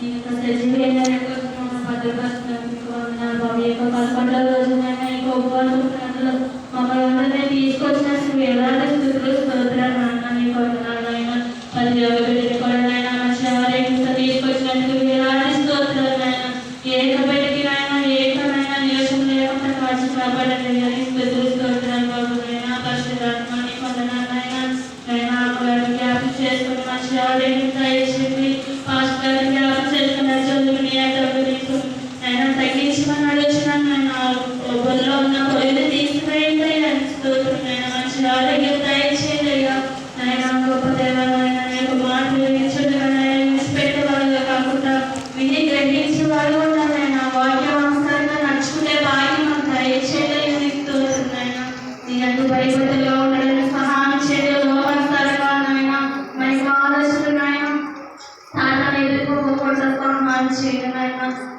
ఈ యొక్క సజీవైన భద్రపరచడానికి బాబు యొక్క పదకొండవ రోజునైనా తీసుకొచ్చిన వేలాది స్థుతులు స్తోత్రాలు అన్నాన్ని కొడుతున్నాను పది లేకుండా కాచి కాపాడండి కానీ స్థుతులు స్తోత్రాలు బాబునైనా పరిశుధాత్మని పొందనాలైనా ఆయన జ్ఞాపకం చేసుకుని మంచి ఆరోగ్యంతో 教えてもらいます。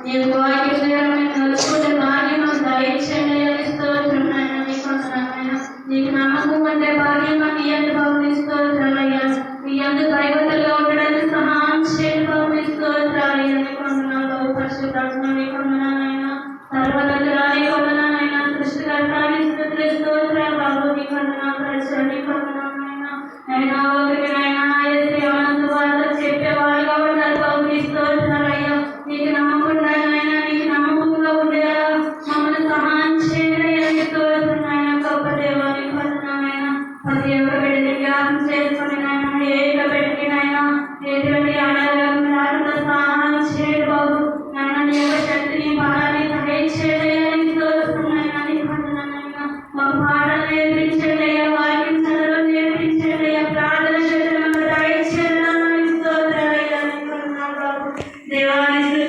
organize the